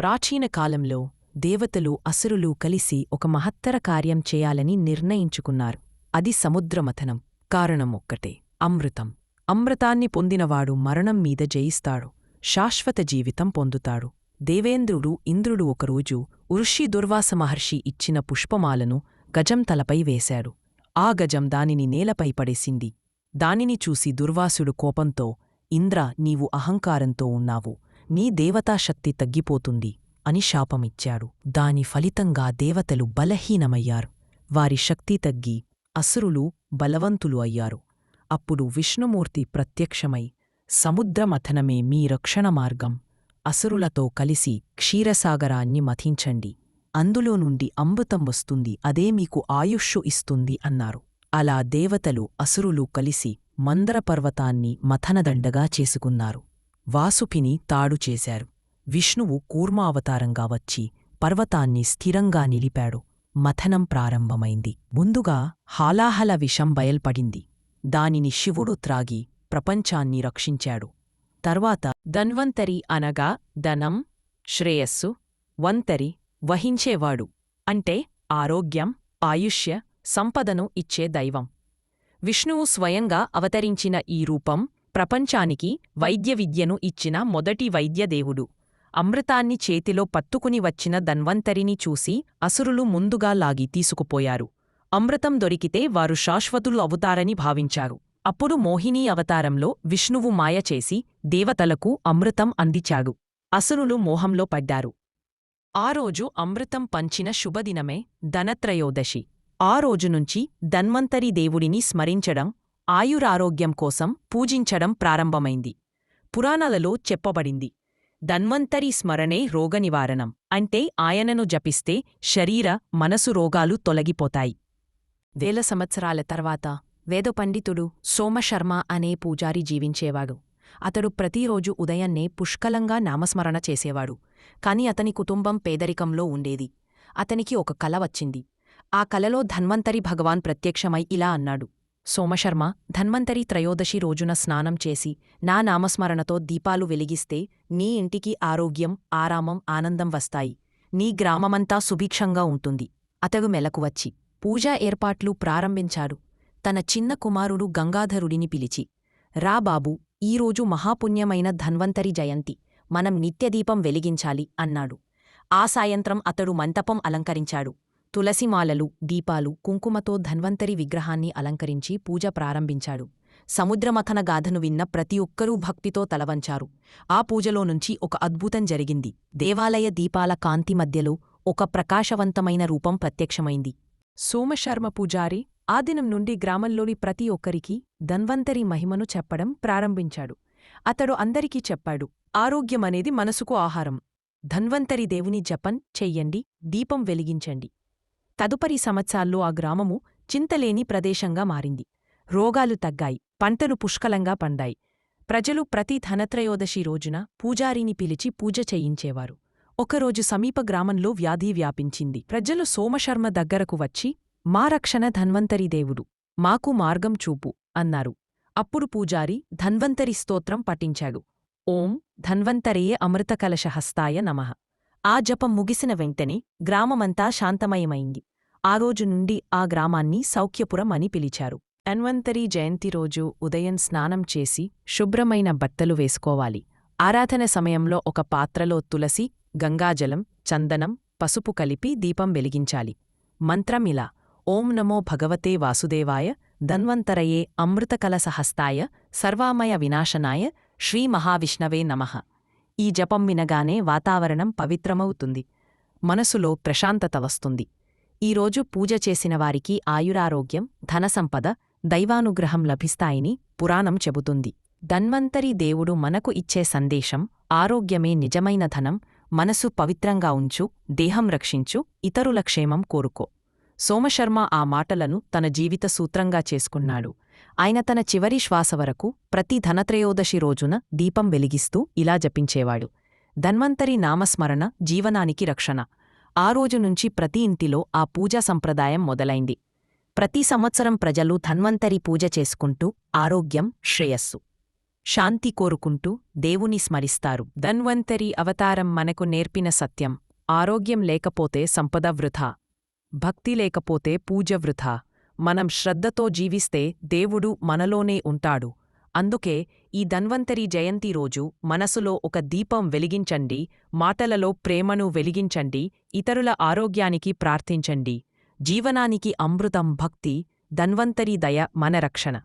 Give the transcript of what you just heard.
ప్రాచీన కాలంలో దేవతలు అసురులు కలిసి ఒక మహత్తర కార్యం చేయాలని నిర్ణయించుకున్నారు. అది సముద్రమథనం. కారణం ఒక్కటే అమృతం. అమృతాన్ని పొందినవాడు మరణం మీద జయిస్తాడు. శాశ్వత జీవితం పొందుతాడు. దేవేంద్రుడు ఇంద్రుడు ఒకరోజు ఋషి దుర్వాస మహర్షి ఇచ్చిన పుష్పమాలను గజం తలపై వేశాడు. ఆ గజం దానిని నేలపై పడేసింది. దానిని చూసి దుర్వాసుడు కోపంతో ఇంద్ర నీవు అహంకారంతో ఉన్నావు. నీ దేవతాశక్తి తగ్గిపోతుంది అని శాపమిచ్చాడు. దాని ఫలితంగా దేవతలు బలహీనమయ్యారు. వారి శక్తి తగ్గి అసురులు బలవంతులు అయ్యారు. అప్పుడు విష్ణుమూర్తి ప్రత్యక్షమై సముద్రమథనమే మీ రక్షణ మార్గం. అసురులతో కలిసి క్షీరసాగరాన్ని మథించండి. అందులో నుండి అమృతం వస్తుంది అదే మీకు ఆయుష్షు ఇస్తుంది అన్నారు. అలా దేవతలు అసురులు కలిసి మందరపర్వతాన్ని మథనదండగా చేసుకున్నారు. వాసుకిని తాడు చేశారు. విష్ణువు కూర్మావతారంగా వచ్చి పర్వతాన్ని స్థిరంగా నిలిపాడు. మథనం ప్రారంభమైంది. ముందుగా హాలాహల విషం బయల్పడింది. దానిని శివుడు త్రాగి ప్రపంచాన్ని రక్షించాడు. తర్వాత ధన్వంతరి అనగా ధనం శ్రేయస్సు వంతరి వహించేవాడు. అంటే ఆరోగ్యం ఆయుష్య సంపదను ఇచ్చే దైవం. విష్ణువు స్వయంగా అవతరించిన ఈ రూపం ప్రపంచానికి వైద్య విద్యను ఇచ్చిన మొదటి వైద్యదేవుడు అమృతాన్ని చేతిలో పట్టుకుని వచ్చిన ధన్వంతరిని చూసి అసురులు ముందుగా లాగి తీసుకుపోయారు. అమృతం దొరికితే వారు శాశ్వతులు అవుతారని భావించారు. అప్పుడు మోహినీ అవతారంలో విష్ణువు మాయ చేసి దేవతలకు అమృతం అందించాడు. అసురులు మోహంలో పడ్డారు. ఆ రోజు అమృతం పంచిన శుభదినమే ధనత్రయోదశి. ఆ రోజునుంచి ధన్వంతరి దేవుడిని స్మరించడం ఆయురారోగ్యం కోసం పూజించడం ప్రారంభమైంది. పురాణాలలో చెప్పబడింది ధన్వంతరి స్మరణే రోగనివారణం అంటే ఆయనను జపిస్తే శరీర మనసు రోగాలు తొలగిపోతాయి. వేల సంవత్సరాల తర్వాత వేదపండితుడు సోమశర్మ అనే పూజారి జీవించేవాడు. అతడు ప్రతిరోజు ఉదయాన్నే పుష్కలంగా నామస్మరణ చేసేవాడు. కాని అతని కుటుంబం పేదరికంలో ఉండేది. అతనికి ఒక కల వచ్చింది. ఆ కలలో ధన్వంతరి భగవాన్ ప్రత్యక్షమై ఇలా అన్నాడు సోమశర్మ ధన్వంతరి త్రయోదశి రోజున స్నానం చేసి నా నామస్మరణతో దీపాలు వెలిగిస్తే నీ ఇంటికి ఆరోగ్యం ఆరామం ఆనందం వస్తాయి. నీ గ్రామమంతా సుభిక్షంగా ఉంటుంది. అతడు మెలకువచ్చి పూజా ఏర్పాట్లు ప్రారంభించాడు. తన చిన్న కుమారుడు గంగాధరుడిని పిలిచి రా బాబూ ఈరోజు మహాపుణ్యమైన ధన్వంతరి జయంతి. మనం నిత్యదీపం వెలిగించాలి అన్నాడు. ఆ సాయంత్రం అతడు మంటపం అలంకరించాడు. తులసిమాలలు దీపాలు కుంకుమతో ధన్వంతరి విగ్రహాన్ని అలంకరించి పూజ ప్రారంభించాడు. సముద్రమథన గాథను విన్న ప్రతి ఒక్కరూ భక్తితో తలవంచారు. ఆ పూజలో నుంచి ఒక అద్భుతం జరిగింది. దేవాలయ దీపాల కాంతి మధ్యలో ఒక ప్రకాశవంతమైన రూపం ప్రత్యక్షమైంది. సోమశర్మ పూజారి ఆ దినం నుండి గ్రామంలోని ప్రతి ఒక్కరికి ధన్వంతరి మహిమను చెప్పడం ప్రారంభించాడు. అతడు అందరికీ చెప్పాడు ఆరోగ్యమనేది మనసుకు ఆహారం. ధన్వంతరి దేవుని జపం చెయ్యండి దీపం వెలిగించండి. తదుపరి సంవత్సరాల్లో ఆ గ్రామము చింతలేని ప్రదేశంగా మారింది. రోగాలు తగ్గాయి పంటలు పుష్కలంగా పండాయి. ప్రజలు ప్రతి ధనత్రయోదశి రోజున పూజారిని పిలిచి పూజ చేయించేవారు. ఒకరోజు సమీప గ్రామంలో వ్యాధి వ్యాపించింది. ప్రజలు సోమశర్మ దగ్గరకు వచ్చి మా రక్షణ ధన్వంతరి దేవుడు మాకు మార్గం చూపు అన్నారు. అప్పుడు పూజారి ధన్వంతరి స్తోత్రం పఠించాడు. ఓం ధన్వంతరియే అమృతకలశహస్తాయ నమః. ఆ జపం ముగిసిన వెంటనే గ్రామమంతా శాంతమయమైంది. ఆ రోజు నుండి ఆ గ్రామాన్ని సౌఖ్యపురం అని పిలిచారు. ధన్వంతరి జయంతి రోజు ఉదయం స్నానం చేసి శుభ్రమైన బట్టలు వేసుకోవాలి. ఆరాధన సమయంలో ఒక పాత్రలో తులసి గంగాజలం చందనం పసుపు కలిపి దీపం వెలిగించాలి. మంత్రమిలా ఓం నమో భగవతే వాసుదేవాయ ధన్వంతరయే అమృతకలసహస్తాయ సర్వామయ వినాశనాయ శ్రీ మహావిష్ణవే నమః. ఈ జపం వినగానే వాతావరణం పవిత్రమవుతుంది. మనసులో ప్రశాంతత వస్తుంది. ఈరోజు పూజ చేసిన వారికి ఆయురారోగ్యం ధనసంపద దైవానుగ్రహం లభిస్తాయని పురాణం చెబుతుంది. ధన్వంతరి దేవుడు మనకు ఇచ్చే సందేశం ఆరోగ్యమే నిజమైన ధనం మనసు పవిత్రంగా ఉంచు దేహం రక్షించు ఇతరుల క్షేమం కోరుకో. సోమశర్మ ఆ మాటలను తన జీవిత సూత్రంగా చేసుకున్నాడు. ఆయన తన చివరి శ్వాస వరకు ప్రతి ధనత్రయోదశి రోజున దీపం వెలిగిస్తూ ఇలా జపించేవాడు. ధన్వంతరి నామస్మరణ జీవనానికి రక్షణ. ఆ రోజు నుంచి ప్రతి ఇంటిలో ఆ పూజా సంప్రదాయం మొదలైంది. ప్రతి సంవత్సరం ప్రజలు ధన్వంతరి పూజ చేసుకుంటూ ఆరోగ్యం శ్రేయస్సు. శాంతి కోరుకుంటూ దేవుని స్మరిస్తారు. ధన్వంతరి అవతారం మనకు నేర్పిన సత్యం. ఆరోగ్యం లేకపోతే సంపద వృథా భక్తి లేకపోతే పూజ వృథా మనం శ్రద్ధతో జీవిస్తే దేవుడు మనలోనే ఉంటాడు. అందుకే ఈ ధన్వంతరి జయంతి రోజు మనసులో ఒక దీపం వెలిగించండి మాటలలో ప్రేమను వెలిగించండి ఇతరుల ఆరోగ్యానికి ప్రార్థించండి. జీవనానికి అమృతం భక్తి ధన్వంతరి దయ మన రక్షణ.